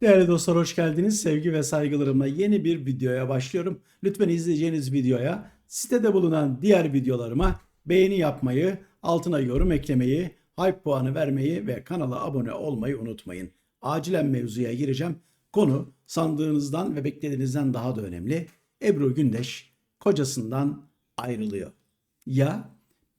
Değerli dostlar hoş geldiniz. Sevgi ve saygılarımla yeni bir videoya başlıyorum. Lütfen izleyeceğiniz videoya sitede bulunan diğer videolarıma beğeni yapmayı, altına yorum eklemeyi, hype puanı vermeyi ve kanala abone olmayı unutmayın. Acilen mevzuya gireceğim. Konu sandığınızdan ve beklediğinizden daha da önemli. Ebru Gündeş kocasından ayrılıyor. Ya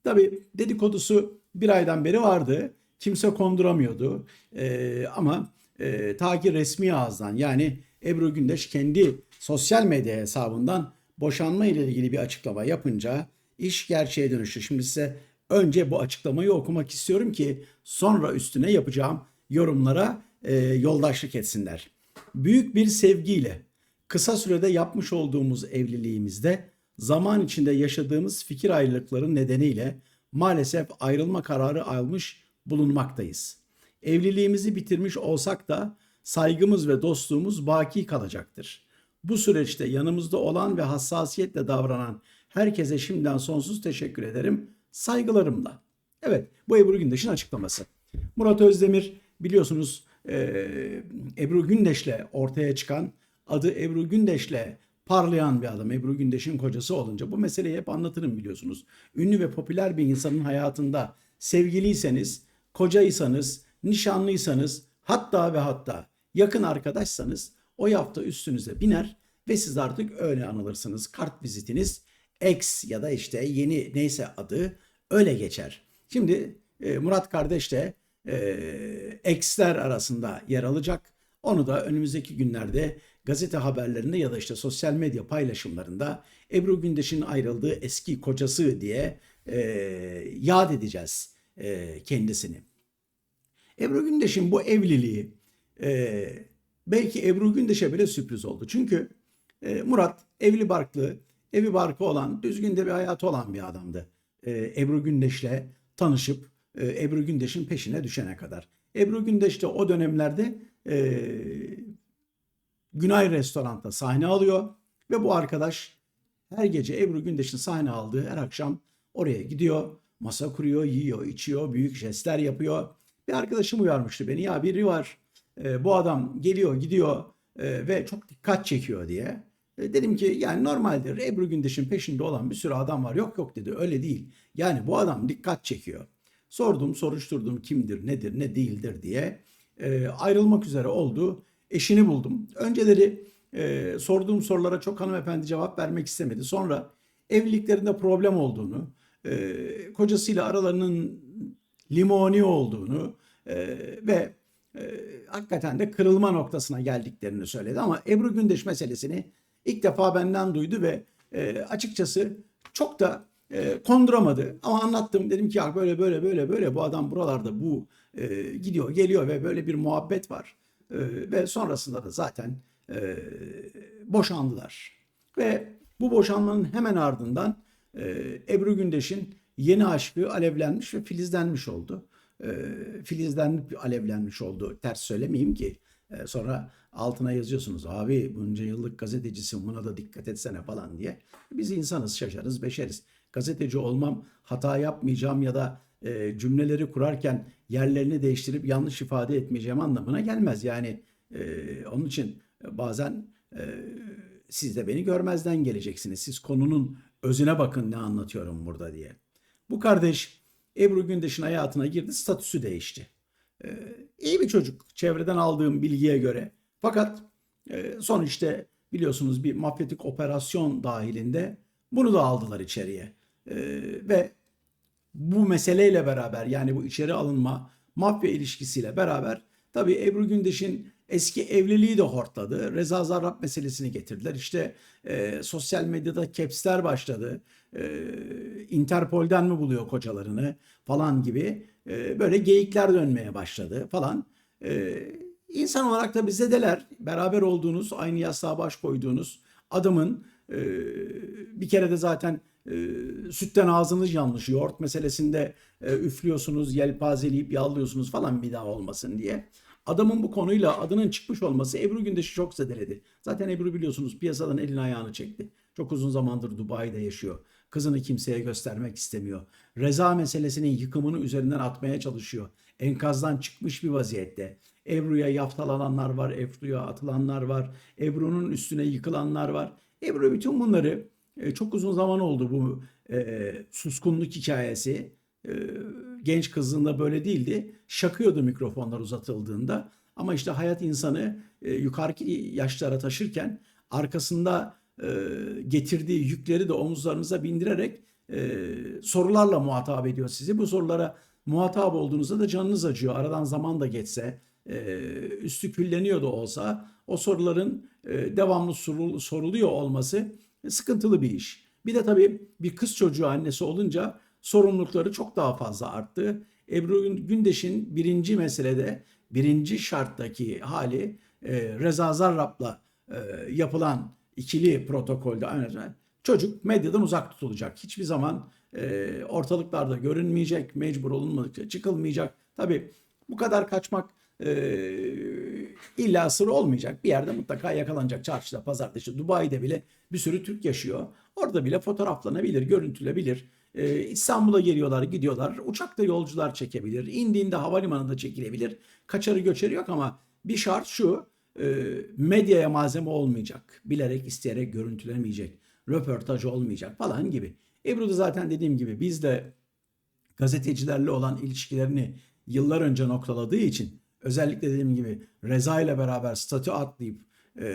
tabii dedikodusu bir aydan beri vardı. Kimse konduramıyordu. Ee, ama e, ta ki resmi ağızdan yani Ebru Gündeş kendi sosyal medya hesabından boşanma ile ilgili bir açıklama yapınca iş gerçeğe dönüştü. Şimdi size önce bu açıklamayı okumak istiyorum ki sonra üstüne yapacağım yorumlara e, yoldaşlık etsinler. Büyük bir sevgiyle kısa sürede yapmış olduğumuz evliliğimizde zaman içinde yaşadığımız fikir ayrılıkları nedeniyle maalesef ayrılma kararı almış bulunmaktayız. Evliliğimizi bitirmiş olsak da saygımız ve dostluğumuz baki kalacaktır. Bu süreçte yanımızda olan ve hassasiyetle davranan herkese şimdiden sonsuz teşekkür ederim. Saygılarımla. Evet bu Ebru Gündeş'in açıklaması. Murat Özdemir biliyorsunuz e, Ebru Gündeş'le ortaya çıkan adı Ebru Gündeş'le parlayan bir adam. Ebru Gündeş'in kocası olunca bu meseleyi hep anlatırım biliyorsunuz. Ünlü ve popüler bir insanın hayatında sevgiliyseniz, kocaysanız, nişanlıysanız, hatta ve hatta yakın arkadaşsanız o yaptığı üstünüze biner ve siz artık öyle anılırsınız. Kart vizitiniz ex ya da işte yeni neyse adı öyle geçer. Şimdi e, Murat kardeş de e, ex'ler arasında yer alacak. Onu da önümüzdeki günlerde gazete haberlerinde ya da işte sosyal medya paylaşımlarında Ebru Gündeş'in ayrıldığı eski kocası diye e, yad edeceğiz e, kendisini. Ebru Gündeş'in bu evliliği e, belki Ebru Gündeş'e bile sürpriz oldu. Çünkü e, Murat evli barklı, evi barkı olan, düzgün de bir hayatı olan bir adamdı. E, Ebru Gündeş'le tanışıp e, Ebru Gündeş'in peşine düşene kadar. Ebru Gündeş de o dönemlerde e, Günay Restorant'ta sahne alıyor ve bu arkadaş her gece Ebru Gündeş'in sahne aldığı her akşam oraya gidiyor, masa kuruyor, yiyor, içiyor, büyük jestler yapıyor. Bir arkadaşım uyarmıştı beni ya biri var e, bu adam geliyor gidiyor e, ve çok dikkat çekiyor diye. E, dedim ki yani normaldir Ebru Gündeş'in peşinde olan bir sürü adam var. Yok yok dedi öyle değil. Yani bu adam dikkat çekiyor. Sordum soruşturdum kimdir nedir ne değildir diye e, ayrılmak üzere oldu. Eşini buldum. Önceleri e, sorduğum sorulara çok hanımefendi cevap vermek istemedi. Sonra evliliklerinde problem olduğunu, e, kocasıyla aralarının limoni olduğunu e, ve e, hakikaten de kırılma noktasına geldiklerini söyledi. Ama Ebru Gündeş meselesini ilk defa benden duydu ve e, açıkçası çok da e, konduramadı. Ama anlattım dedim ki ya böyle böyle böyle böyle bu adam buralarda bu e, gidiyor geliyor ve böyle bir muhabbet var. E, ve sonrasında da zaten e, boşandılar. Ve bu boşanmanın hemen ardından e, Ebru Gündeş'in yeni aşkı alevlenmiş ve filizlenmiş oldu. E, filizlenip alevlenmiş oldu. Ters söylemeyeyim ki. E, sonra altına yazıyorsunuz abi bunca yıllık gazetecisin buna da dikkat etsene falan diye. Biz insanız şaşarız beşeriz. Gazeteci olmam hata yapmayacağım ya da e, cümleleri kurarken yerlerini değiştirip yanlış ifade etmeyeceğim anlamına gelmez. Yani e, onun için bazen e, siz de beni görmezden geleceksiniz. Siz konunun özüne bakın ne anlatıyorum burada diye. Bu kardeş Ebru Gündeş'in hayatına girdi, statüsü değişti. Ee, iyi bir çocuk çevreden aldığım bilgiye göre. Fakat e, son işte biliyorsunuz bir mafyatik operasyon dahilinde bunu da aldılar içeriye. Ee, ve bu meseleyle beraber yani bu içeri alınma mafya ilişkisiyle beraber tabii Ebru Gündeş'in eski evliliği de hortladı. Reza Zarrab meselesini getirdiler. İşte e, sosyal medyada capsler başladı. E, Interpol'den mi buluyor kocalarını falan gibi e, böyle geyikler dönmeye başladı falan. E, insan olarak da bize deler beraber olduğunuz, aynı yastığa baş koyduğunuz adamın e, bir kere de zaten e, sütten ağzınız yanlış. Yoğurt meselesinde e, üflüyorsunuz, yelpazeleyip yallıyorsunuz falan bir daha olmasın diye. Adamın bu konuyla adının çıkmış olması Ebru Gündeş'i çok zedeledi. Zaten Ebru biliyorsunuz piyasadan elini ayağını çekti. Çok uzun zamandır Dubai'de yaşıyor. Kızını kimseye göstermek istemiyor. Reza meselesinin yıkımını üzerinden atmaya çalışıyor. Enkazdan çıkmış bir vaziyette. Ebru'ya yaftalananlar var, Ebru'ya atılanlar var, Ebru'nun üstüne yıkılanlar var. Ebru bütün bunları e, çok uzun zaman oldu bu e, suskunluk hikayesi. E, genç kızlığında böyle değildi. Şakıyordu mikrofonlar uzatıldığında. Ama işte hayat insanı e, yukarıki yaşlara taşırken arkasında e, getirdiği yükleri de omuzlarınıza bindirerek e, sorularla muhatap ediyor sizi. Bu sorulara muhatap olduğunuzda da canınız acıyor. Aradan zaman da geçse, e, üstü külleniyor da olsa o soruların e, devamlı sorul- soruluyor olması sıkıntılı bir iş. Bir de tabii bir kız çocuğu annesi olunca sorumlulukları çok daha fazla arttı. Ebru Gündeş'in birinci meselede, birinci şarttaki hali e, Reza Zarrab'la e, yapılan ikili protokolde aynı çocuk medyadan uzak tutulacak. Hiçbir zaman e, ortalıklarda görünmeyecek, mecbur olunmadıkça çıkılmayacak. Tabii bu kadar kaçmak e, illa sır olmayacak. Bir yerde mutlaka yakalanacak. Çarşıda, pazarda, işte Dubai'de bile bir sürü Türk yaşıyor. Orada bile fotoğraflanabilir, görüntülebilir. Ee, İstanbul'a geliyorlar, gidiyorlar. Uçakta yolcular çekebilir. İndiğinde havalimanında çekilebilir. Kaçarı göçeri yok ama bir şart şu. e, medyaya malzeme olmayacak. Bilerek, isteyerek görüntülemeyecek. Röportaj olmayacak falan gibi. Ebru da zaten dediğim gibi biz de gazetecilerle olan ilişkilerini yıllar önce noktaladığı için özellikle dediğim gibi Reza ile beraber statü atlayıp e,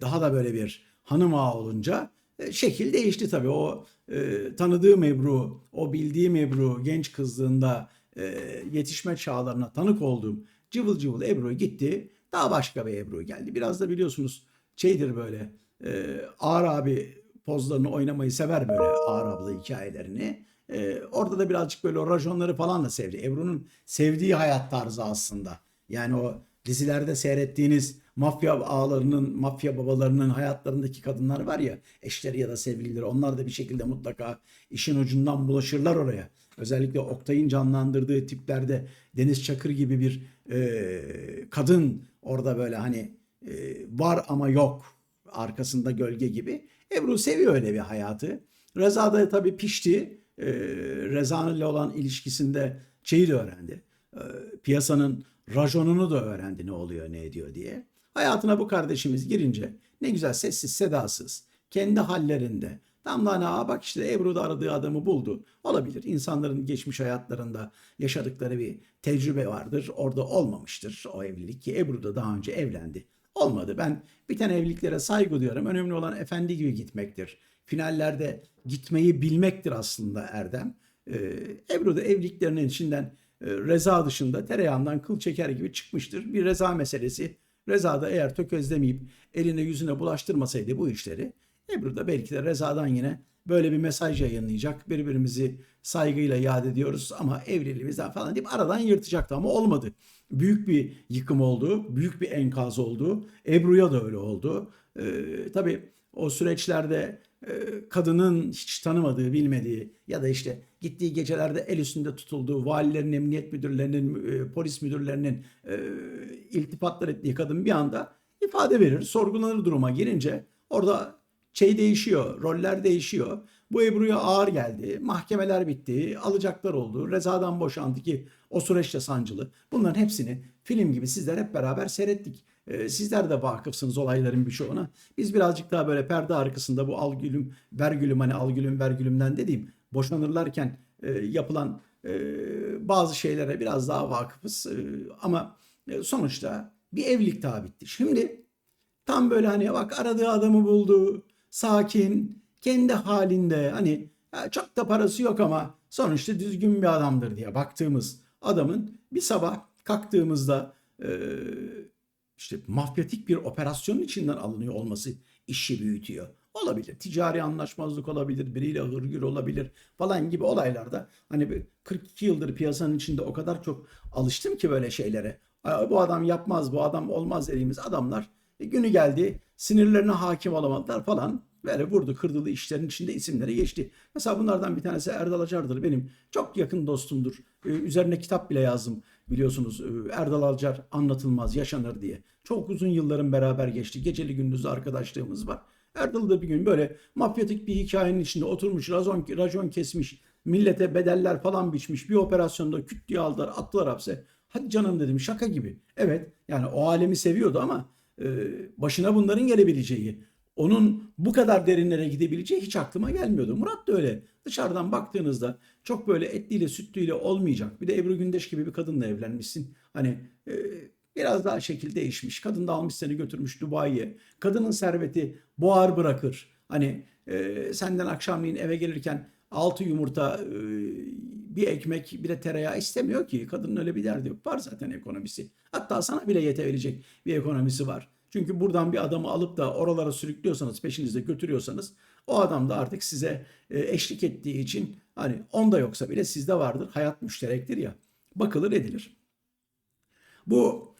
daha da böyle bir hanım ağa olunca şekil değişti tabii. O e, tanıdığı Ebru, o bildiğim Ebru genç kızlığında e, yetişme çağlarına tanık olduğum cıvıl cıvıl Ebru gitti. Daha başka bir Ebru geldi. Biraz da biliyorsunuz şeydir böyle e, Ağar abi pozlarını oynamayı sever böyle Ağar abla hikayelerini. Ee, orada da birazcık böyle o rajonları falan da sevdi. Ebru'nun sevdiği hayat tarzı aslında. Yani o dizilerde seyrettiğiniz mafya ağalarının, mafya babalarının hayatlarındaki kadınlar var ya, eşleri ya da sevgilileri. Onlar da bir şekilde mutlaka işin ucundan bulaşırlar oraya. Özellikle Oktay'ın canlandırdığı tiplerde Deniz Çakır gibi bir e, kadın orada böyle hani e, var ama yok arkasında gölge gibi. Ebru seviyor öyle bir hayatı. Reza da tabii pişti. Ee, Reza ile olan ilişkisinde şeyi de öğrendi. Ee, piyasanın rajonunu da öğrendi ne oluyor ne ediyor diye. Hayatına bu kardeşimiz girince ne güzel sessiz sedasız kendi hallerinde tam da hani bak işte Ebru da aradığı adamı buldu. Olabilir. İnsanların geçmiş hayatlarında yaşadıkları bir tecrübe vardır. Orada olmamıştır o evlilik ki Ebru da daha önce evlendi. Olmadı. Ben biten evliliklere saygı duyuyorum. Önemli olan efendi gibi gitmektir. Finallerde gitmeyi bilmektir aslında Erdem. Ee, Ebru da evliliklerinin içinden Reza dışında tereyağından kıl çeker gibi çıkmıştır. Bir Reza meselesi. Reza da eğer tökezlemeyip eline yüzüne bulaştırmasaydı bu işleri Ebru da belki de Reza'dan yine böyle bir mesaj yayınlayacak. Birbirimizi saygıyla yad ediyoruz ama evliliğimizden falan deyip aradan yırtacaktı ama olmadı. Büyük bir yıkım oldu, büyük bir enkaz oldu. Ebru'ya da öyle oldu. Ee, tabii o süreçlerde e, kadının hiç tanımadığı, bilmediği ya da işte gittiği gecelerde el üstünde tutulduğu valilerin, emniyet müdürlerinin, e, polis müdürlerinin e, iltifatlar ettiği kadın bir anda ifade verir, sorgulanır duruma girince orada şey değişiyor, roller değişiyor. Bu Ebru'ya ağır geldi. Mahkemeler bitti, alacaklar oldu. Reza'dan boşandı ki o süreçte sancılı. Bunların hepsini film gibi sizler hep beraber seyrettik. Ee, sizler de vakıfsınız olayların birçoğuna. Biz birazcık daha böyle perde arkasında bu al gülüm, ver gülüm hani al gülüm, ver gülümden dediğim boşanırlarken e, yapılan e, bazı şeylere biraz daha vakıfız. E, ama sonuçta bir evlilik daha bitti. Şimdi tam böyle hani bak aradığı adamı buldu, sakin, kendi halinde hani çok da parası yok ama sonuçta düzgün bir adamdır diye baktığımız adamın bir sabah kalktığımızda e, işte mafyatik bir operasyonun içinden alınıyor olması işi büyütüyor. Olabilir. Ticari anlaşmazlık olabilir. Biriyle hırgür olabilir falan gibi olaylarda. Hani bir 42 yıldır piyasanın içinde o kadar çok alıştım ki böyle şeylere. Bu adam yapmaz, bu adam olmaz dediğimiz adamlar e, günü geldi sinirlerine hakim olamadılar falan. Böyle vurdu kırdılı işlerin içinde isimleri geçti. Mesela bunlardan bir tanesi Erdal Acar'dır benim. Çok yakın dostumdur. Ee, üzerine kitap bile yazdım biliyorsunuz. Ee, Erdal Acar anlatılmaz yaşanır diye. Çok uzun yılların beraber geçti. Geceli gündüzlü arkadaşlığımız var. Erdal da bir gün böyle mafyatik bir hikayenin içinde oturmuş racon, racon kesmiş. Millete bedeller falan biçmiş. Bir operasyonda küt diye aldılar attılar hapse. Hadi canım dedim şaka gibi. Evet yani o alemi seviyordu ama e, başına bunların gelebileceği, onun bu kadar derinlere gidebileceği hiç aklıma gelmiyordu. Murat da öyle. Dışarıdan baktığınızda çok böyle etliyle sütlüyle olmayacak. Bir de Ebru Gündeş gibi bir kadınla evlenmişsin. Hani e, biraz daha şekil değişmiş. Kadın da almış seni götürmüş Dubai'ye. Kadının serveti boğar bırakır. Hani e, senden akşamleyin eve gelirken altı yumurta, e, bir ekmek, bir de tereyağı istemiyor ki. Kadının öyle bir derdi yok. Var zaten ekonomisi. Hatta sana bile yetebilecek bir ekonomisi var. Çünkü buradan bir adamı alıp da oralara sürüklüyorsanız, peşinizde götürüyorsanız o adam da artık size e, eşlik ettiği için hani onda yoksa bile sizde vardır. Hayat müşterektir ya. Bakılır edilir. Bu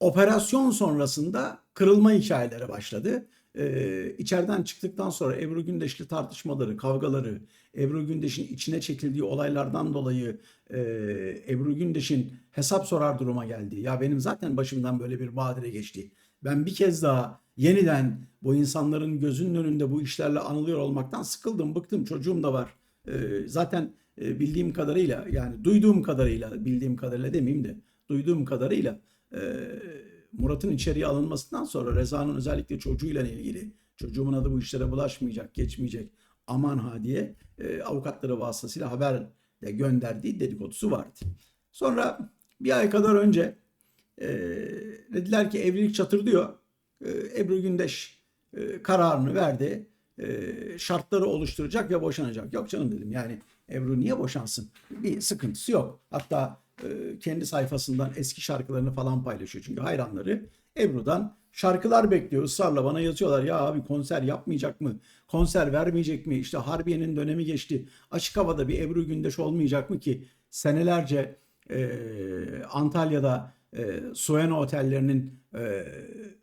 operasyon sonrasında kırılma hikayeleri başladı. Ee, içeriden çıktıktan sonra Ebru Gündeş'li tartışmaları, kavgaları, Ebru Gündeş'in içine çekildiği olaylardan dolayı e, Ebru Gündeş'in hesap sorar duruma geldi. Ya benim zaten başımdan böyle bir badire geçti. Ben bir kez daha yeniden bu insanların gözünün önünde bu işlerle anılıyor olmaktan sıkıldım, bıktım. Çocuğum da var. Ee, zaten e, bildiğim kadarıyla yani duyduğum kadarıyla, bildiğim kadarıyla demeyeyim de duyduğum kadarıyla e, Murat'ın içeriye alınmasından sonra Reza'nın özellikle çocuğuyla ilgili çocuğumun adı bu işlere bulaşmayacak, geçmeyecek aman ha diye e, avukatları vasıtasıyla haber de gönderdiği dedikodusu vardı. Sonra bir ay kadar önce e, dediler ki evlilik çatırdıyor. E, Ebru Gündeş e, kararını verdi. E, şartları oluşturacak ve boşanacak. Yok canım dedim yani Ebru niye boşansın? Bir sıkıntısı yok. Hatta e, kendi sayfasından eski şarkılarını falan paylaşıyor. Çünkü hayranları Ebru'dan şarkılar bekliyor. Israrla bana yazıyorlar ya abi konser yapmayacak mı? Konser vermeyecek mi? İşte Harbiye'nin dönemi geçti. Açık havada bir Ebru Gündeş olmayacak mı ki? Senelerce e, Antalya'da e, Sueno otellerinin e,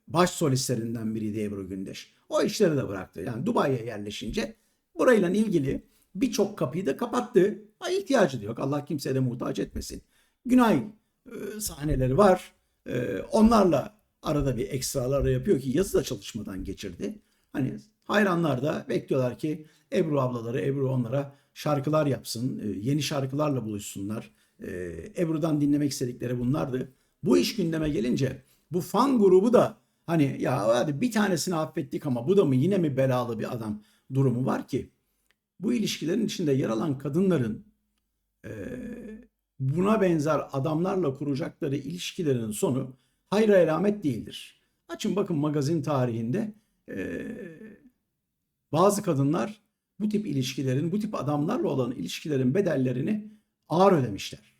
baş solistlerinden biriydi Ebru Gündeş. O işleri de bıraktı. Yani Dubai'ye yerleşince burayla ilgili birçok kapıyı da kapattı. Ha, ihtiyacı da yok. Allah kimseye de muhtaç etmesin. Günay e, sahneleri var. E, onlarla arada bir ekstralar yapıyor ki yazı da çalışmadan geçirdi. Hani hayranlar da bekliyorlar ki Ebru ablaları, Ebru onlara şarkılar yapsın, e, yeni şarkılarla buluşsunlar. E, Ebru'dan dinlemek istedikleri bunlardı. Bu iş gündeme gelince bu fan grubu da hani ya hadi bir tanesini affettik ama bu da mı yine mi belalı bir adam durumu var ki bu ilişkilerin içinde yer alan kadınların e, buna benzer adamlarla kuracakları ilişkilerin sonu hayır alamet değildir. Açın bakın magazin tarihinde e, bazı kadınlar bu tip ilişkilerin, bu tip adamlarla olan ilişkilerin bedellerini ağır ödemişler.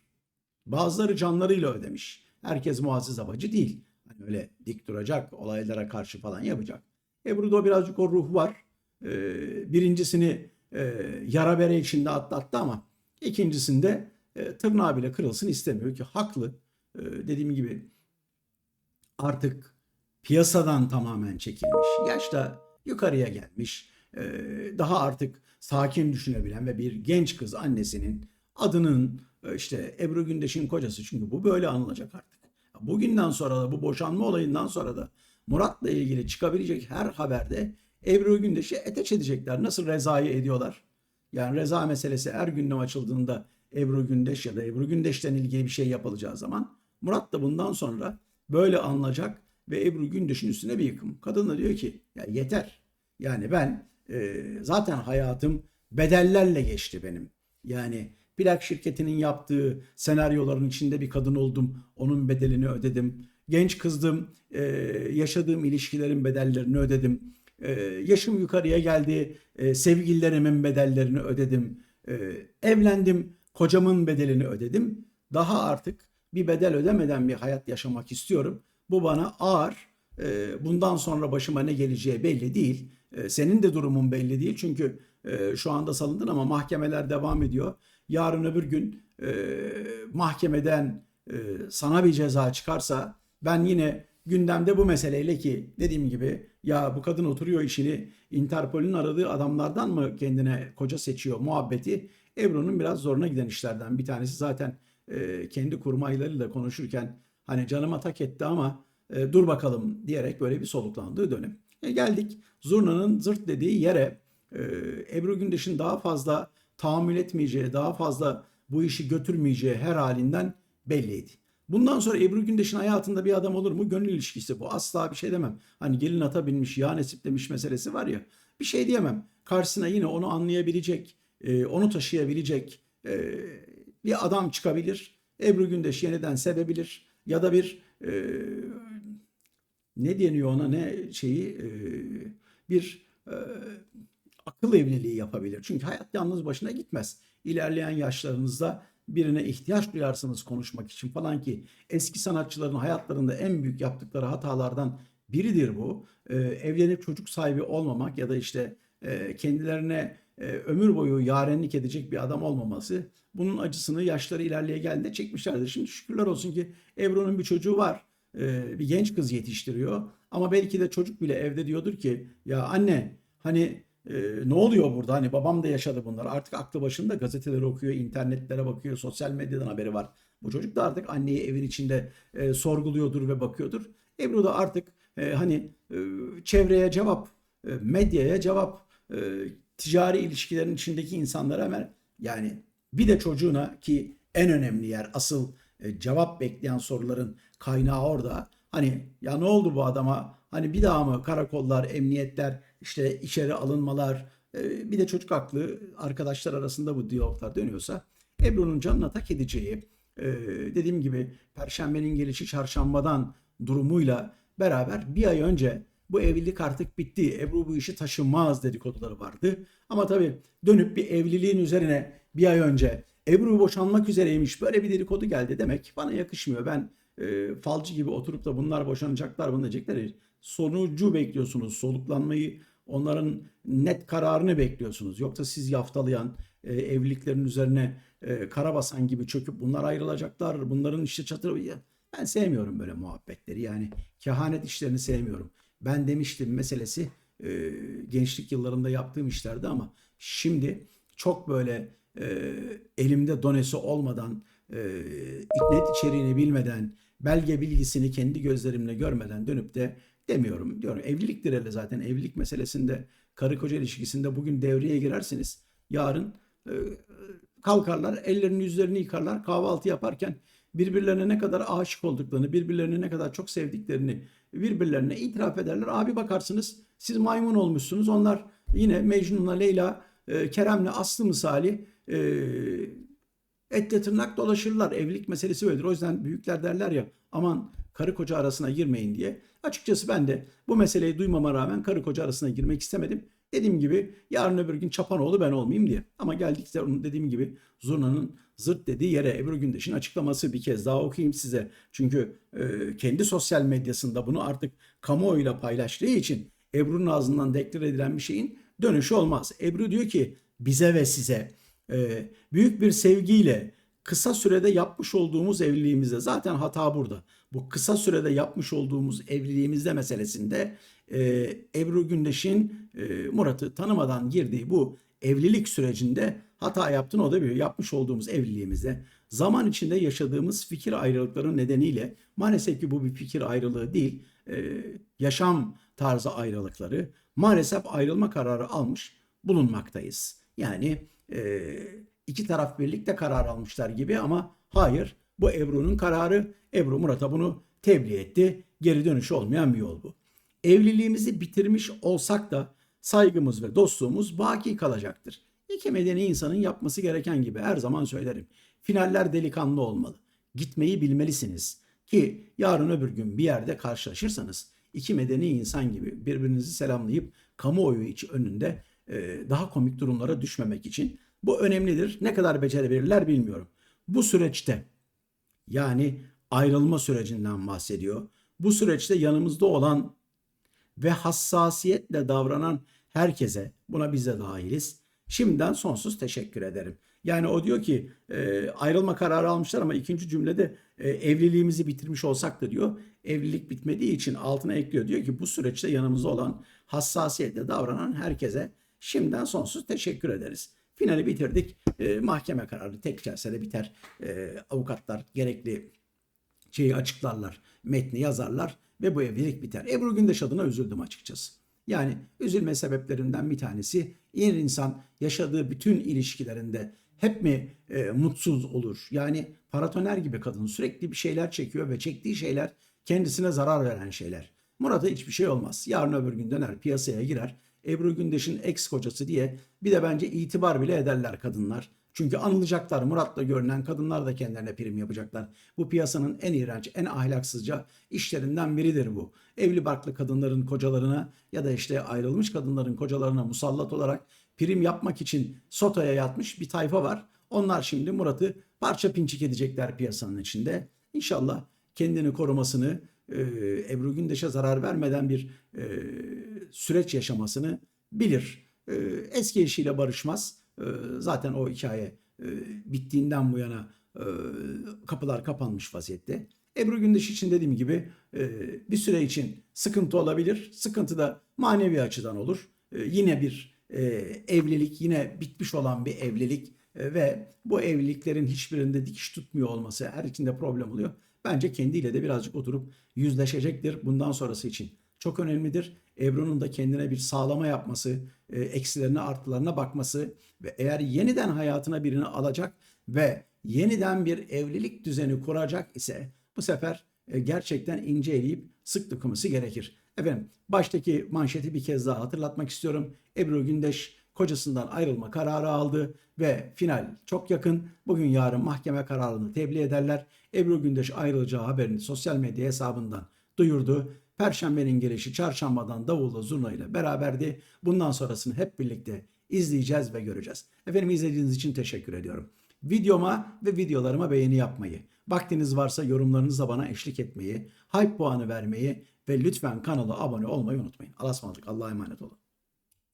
Bazıları canlarıyla ödemiş. Herkes muazzez abacı değil. Hani öyle dik duracak, olaylara karşı falan yapacak. Ebru'da birazcık o ruh var. Ee, birincisini e, yara bere içinde atlattı ama ikincisinde e, tırnağı bile kırılsın istemiyor ki haklı. E, dediğim gibi artık piyasadan tamamen çekilmiş. Yaşta yukarıya gelmiş. E, daha artık sakin düşünebilen ve bir genç kız annesinin adının e, işte Ebru Gündeş'in kocası çünkü bu böyle anılacak artık. Bugünden sonra da bu boşanma olayından sonra da Murat'la ilgili çıkabilecek her haberde Ebru Gündeş'i eteç edecekler. Nasıl Reza'yı ediyorlar? Yani Reza meselesi her gündem açıldığında Ebru Gündeş ya da Ebru Gündeş'ten ilgili bir şey yapılacağı zaman Murat da bundan sonra böyle anlayacak ve Ebru Gündeş'in üstüne bir yıkım. Kadın da diyor ki ya yeter. Yani ben e, zaten hayatım bedellerle geçti benim. Yani plak şirketinin yaptığı senaryoların içinde bir kadın oldum. Onun bedelini ödedim. Genç kızdım. E, yaşadığım ilişkilerin bedellerini ödedim. E, yaşım yukarıya geldi. E, sevgililerimin bedellerini ödedim. E, evlendim. Kocamın bedelini ödedim. Daha artık bir bedel ödemeden bir hayat yaşamak istiyorum. Bu bana ağır. E, bundan sonra başıma ne geleceği belli değil. E, senin de durumun belli değil. Çünkü e, şu anda salındın ama mahkemeler devam ediyor. Yarın öbür gün e, mahkemeden e, sana bir ceza çıkarsa ben yine gündemde bu meseleyle ki dediğim gibi ya bu kadın oturuyor işini Interpol'ün aradığı adamlardan mı kendine koca seçiyor muhabbeti Ebru'nun biraz zoruna giden işlerden bir tanesi zaten e, kendi kurmaylarıyla konuşurken hani canıma tak etti ama e, dur bakalım diyerek böyle bir soluklandığı dönem. E, geldik Zurna'nın zırt dediği yere e, Ebru Gündeş'in daha fazla tahammül etmeyeceği, daha fazla bu işi götürmeyeceği her halinden belliydi. Bundan sonra Ebru Gündeş'in hayatında bir adam olur mu? Gönül ilişkisi bu. Asla bir şey demem. Hani gelin ata binmiş, ya nesip demiş meselesi var ya. Bir şey diyemem. Karşısına yine onu anlayabilecek, e, onu taşıyabilecek e, bir adam çıkabilir. Ebru Gündeş yeniden sevebilir. Ya da bir e, ne deniyor ona ne şeyi bir akıl evliliği yapabilir. Çünkü hayat yalnız başına gitmez. İlerleyen yaşlarınızda birine ihtiyaç duyarsınız konuşmak için falan ki eski sanatçıların hayatlarında en büyük yaptıkları hatalardan biridir bu. Ee, evlenip çocuk sahibi olmamak ya da işte e, kendilerine e, ömür boyu yarenlik edecek bir adam olmaması. Bunun acısını yaşları ilerleye geldiğinde çekmişlerdir. Şimdi şükürler olsun ki Ebru'nun bir çocuğu var. Ee, bir genç kız yetiştiriyor. Ama belki de çocuk bile evde diyordur ki ya anne hani e, ne oluyor burada? Hani babam da yaşadı bunları. Artık aklı başında gazeteleri okuyor, internetlere bakıyor, sosyal medyadan haberi var. Bu çocuk da artık anneyi evin içinde e, sorguluyordur ve bakıyordur. Ebru da artık e, hani e, çevreye cevap, e, medyaya cevap, e, ticari ilişkilerin içindeki insanlara hemen yani bir de çocuğuna ki en önemli yer asıl e, cevap bekleyen soruların kaynağı orada. Hani ya ne oldu bu adama? Hani bir daha mı karakollar, emniyetler, işte içeri alınmalar, e, bir de çocuk haklı arkadaşlar arasında bu diyaloglar dönüyorsa Ebru'nun canına tak edeceği e, dediğim gibi Perşembenin gelişi çarşambadan durumuyla beraber bir ay önce bu evlilik artık bitti. Ebru bu işi taşımaz dedikoduları vardı. Ama tabii dönüp bir evliliğin üzerine bir ay önce Ebru boşanmak üzereymiş böyle bir dedikodu geldi demek bana yakışmıyor. Ben e, falcı gibi oturup da bunlar boşanacaklar bunu diyecekler. Sonucu bekliyorsunuz. Soluklanmayı onların net kararını bekliyorsunuz. Yoksa siz yaftalayan e, evliliklerin üzerine e, karabasan gibi çöküp bunlar ayrılacaklar. Bunların işte çatır ben sevmiyorum böyle muhabbetleri. Yani kehanet işlerini sevmiyorum. Ben demiştim meselesi e, gençlik yıllarında yaptığım işlerdi ama şimdi çok böyle e, elimde donesi olmadan, e, net içeriğini bilmeden, belge bilgisini kendi gözlerimle görmeden dönüp de demiyorum diyorum. Evliliktir hele zaten evlilik meselesinde karı koca ilişkisinde bugün devreye girersiniz. Yarın e, kalkarlar ellerini yüzlerini yıkarlar kahvaltı yaparken birbirlerine ne kadar aşık olduklarını, birbirlerini ne kadar çok sevdiklerini birbirlerine itiraf ederler. Abi bakarsınız siz maymun olmuşsunuz. Onlar yine Mecnun'la Leyla, e, Kerem'le Aslı misali e, etle tırnak dolaşırlar. Evlilik meselesi böyledir. O yüzden büyükler derler ya aman karı koca arasına girmeyin diye. Açıkçası ben de bu meseleyi duymama rağmen karı koca arasına girmek istemedim. Dediğim gibi yarın öbür gün Çapanoğlu ben olmayayım diye. Ama geldik de dediğim gibi Zurna'nın zırt dediği yere Ebru Gündeş'in açıklaması bir kez daha okuyayım size. Çünkü e, kendi sosyal medyasında bunu artık kamuoyuyla paylaştığı için Ebru'nun ağzından deklar edilen bir şeyin dönüşü olmaz. Ebru diyor ki bize ve size e, büyük bir sevgiyle kısa sürede yapmış olduğumuz evliliğimizde zaten hata burada. Bu kısa sürede yapmış olduğumuz evliliğimizde meselesinde e, Ebru Gündeş'in e, Murat'ı tanımadan girdiği bu evlilik sürecinde hata yaptığını o da biliyor. Yapmış olduğumuz evliliğimizde zaman içinde yaşadığımız fikir ayrılıkları nedeniyle maalesef ki bu bir fikir ayrılığı değil, e, yaşam tarzı ayrılıkları maalesef ayrılma kararı almış bulunmaktayız. Yani e, iki taraf birlikte karar almışlar gibi ama hayır bu Ebru'nun kararı. Ebru Murat'a bunu tebliğ etti. Geri dönüşü olmayan bir yol bu. Evliliğimizi bitirmiş olsak da saygımız ve dostluğumuz baki kalacaktır. İki medeni insanın yapması gereken gibi her zaman söylerim. Finaller delikanlı olmalı. Gitmeyi bilmelisiniz. Ki yarın öbür gün bir yerde karşılaşırsanız iki medeni insan gibi birbirinizi selamlayıp kamuoyu içi önünde daha komik durumlara düşmemek için bu önemlidir. Ne kadar becerebilirler bilmiyorum. Bu süreçte yani ayrılma sürecinden bahsediyor. Bu süreçte yanımızda olan ve hassasiyetle davranan herkese buna biz de dahiliz. Şimdiden sonsuz teşekkür ederim. Yani o diyor ki e, ayrılma kararı almışlar ama ikinci cümlede e, evliliğimizi bitirmiş olsak da diyor evlilik bitmediği için altına ekliyor. Diyor ki bu süreçte yanımızda olan hassasiyetle davranan herkese şimdiden sonsuz teşekkür ederiz. Finali bitirdik. E, mahkeme kararı tek celsede biter. E, avukatlar gerekli şeyi açıklarlar, metni yazarlar ve bu evlilik biter. Ebru Gündeş adına üzüldüm açıkçası. Yani üzülme sebeplerinden bir tanesi bir insan yaşadığı bütün ilişkilerinde hep mi e, mutsuz olur? Yani paratoner gibi kadın sürekli bir şeyler çekiyor ve çektiği şeyler kendisine zarar veren şeyler. Murat'a hiçbir şey olmaz. Yarın öbür gün döner piyasaya girer. Ebru Gündeş'in ex kocası diye bir de bence itibar bile ederler kadınlar. Çünkü anılacaklar. Murat'la görünen kadınlar da kendilerine prim yapacaklar. Bu piyasanın en iğrenç, en ahlaksızca işlerinden biridir bu. Evli barklı kadınların kocalarına ya da işte ayrılmış kadınların kocalarına musallat olarak prim yapmak için sotaya yatmış bir tayfa var. Onlar şimdi Murat'ı parça pinçik edecekler piyasanın içinde. İnşallah kendini korumasını, e, Ebru Gündeş'e zarar vermeden bir e, süreç yaşamasını bilir. E, eski eşiyle barışmaz. E, zaten o hikaye e, bittiğinden bu yana e, kapılar kapanmış vaziyette. Ebru Gündeş için dediğim gibi e, bir süre için sıkıntı olabilir. Sıkıntı da manevi açıdan olur. Yine bir evlilik, yine bitmiş olan bir evlilik ve bu evliliklerin hiçbirinde dikiş tutmuyor olması her ikinde problem oluyor. Bence kendiyle de birazcık oturup yüzleşecektir bundan sonrası için. Çok önemlidir. Ebru'nun da kendine bir sağlama yapması, e, eksilerine artılarına bakması ve eğer yeniden hayatına birini alacak ve yeniden bir evlilik düzeni kuracak ise bu sefer e, gerçekten ince eleyip sık dokunması gerekir. Efendim baştaki manşeti bir kez daha hatırlatmak istiyorum. Ebru Gündeş kocasından ayrılma kararı aldı ve final çok yakın. Bugün yarın mahkeme kararını tebliğ ederler. Ebru Gündeş ayrılacağı haberini sosyal medya hesabından duyurdu. Perşembenin gelişi çarşambadan davulla zurna ile beraberdi. Bundan sonrasını hep birlikte izleyeceğiz ve göreceğiz. Efendim izlediğiniz için teşekkür ediyorum. Videoma ve videolarıma beğeni yapmayı, vaktiniz varsa yorumlarınızla bana eşlik etmeyi, hype puanı vermeyi ve lütfen kanala abone olmayı unutmayın. Allah'a emanet olun.